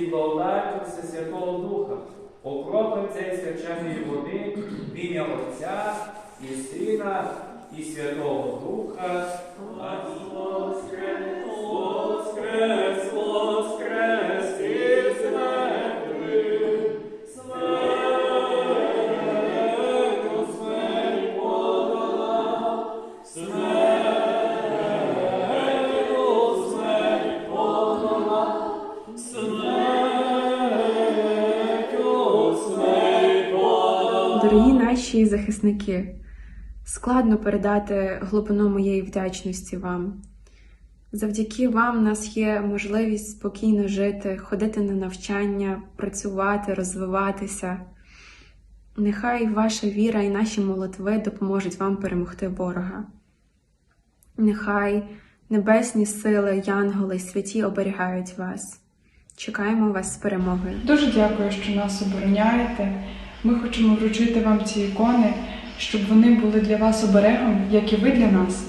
і благодаттю Всесвятого Духа. Окропим цей свяченої води в ім'я Отця і Сина і Святого Духа. Воскрес, воскрес, воскрес із мертвих. Смертю, смерть подолав, смертю, смерть подолав, смертю, Дорогі наші захисники, складно передати глибину моєї вдячності вам. Завдяки вам в нас є можливість спокійно жити, ходити на навчання, працювати, розвиватися. Нехай ваша віра і наші молитви допоможуть вам перемогти ворога. Нехай небесні сили, янголи, святі оберігають вас. Чекаємо вас з перемогою. Дуже дякую, що нас обороняєте. Ми хочемо вручити вам ці ікони, щоб вони були для вас оберегом, як і ви для нас.